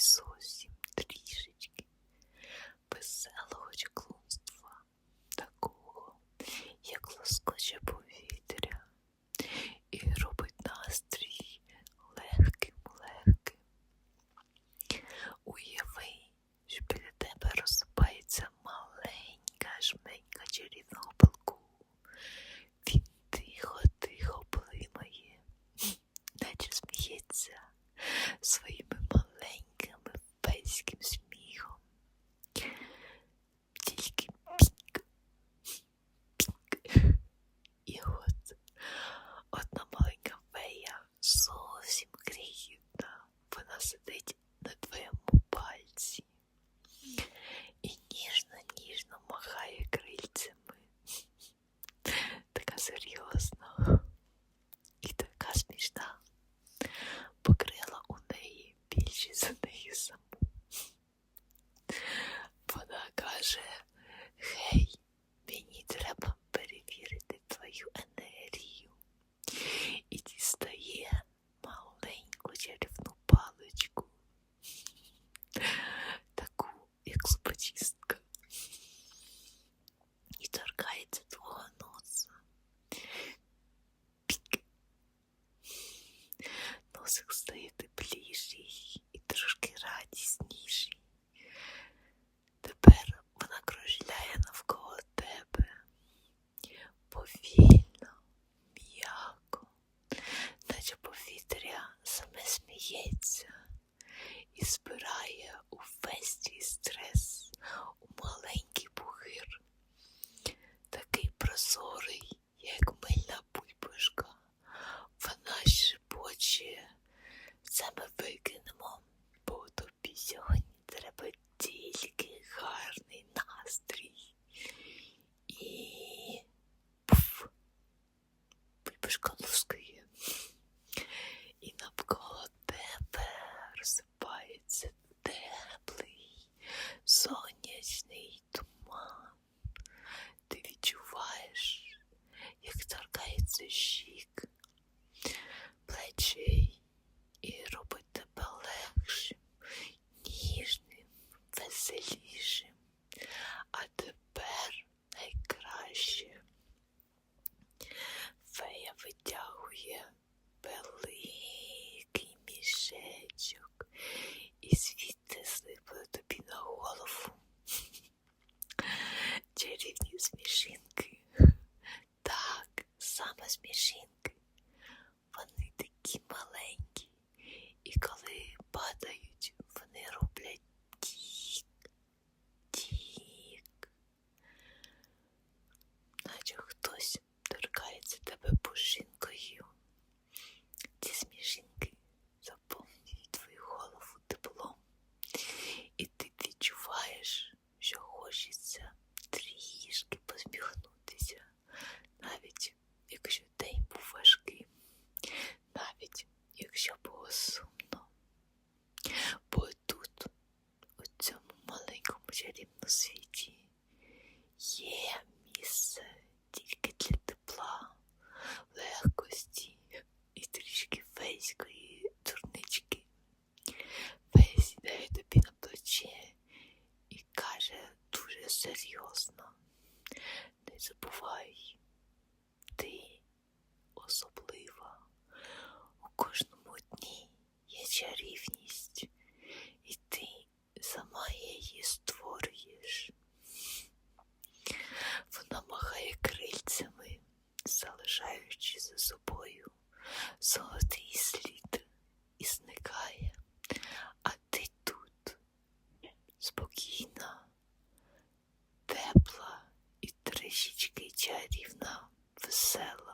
зовсім трішечки веселого чеклунства, такого, як лоскоче повітря, і робить настрій легким-легким. Уяви, що біля тебе розсипається маленька жменька чарівного пилку. Він тихо-тихо плимає, наче сміється своїм сміється і збирає увесь цей стрес у маленький бухир. такий прозорий, як мильна бульбашка. Вона шепоче, це ми викинемо, бо тобі сьогодні треба тільки гарний настрій. І пф, бульбашка лускає. І навколо смішити. чарівну світі. Є місце тільки для тепла, легкості і трішки фейської дурнички. Фейс сідає тобі на плече і каже дуже серйозно. Не забувай, ти особлива. У кожному дні є чарівність. залишаючи за собою золотий слід і зникає, а ти тут спокійна, тепла і трішечки чарівна, весела.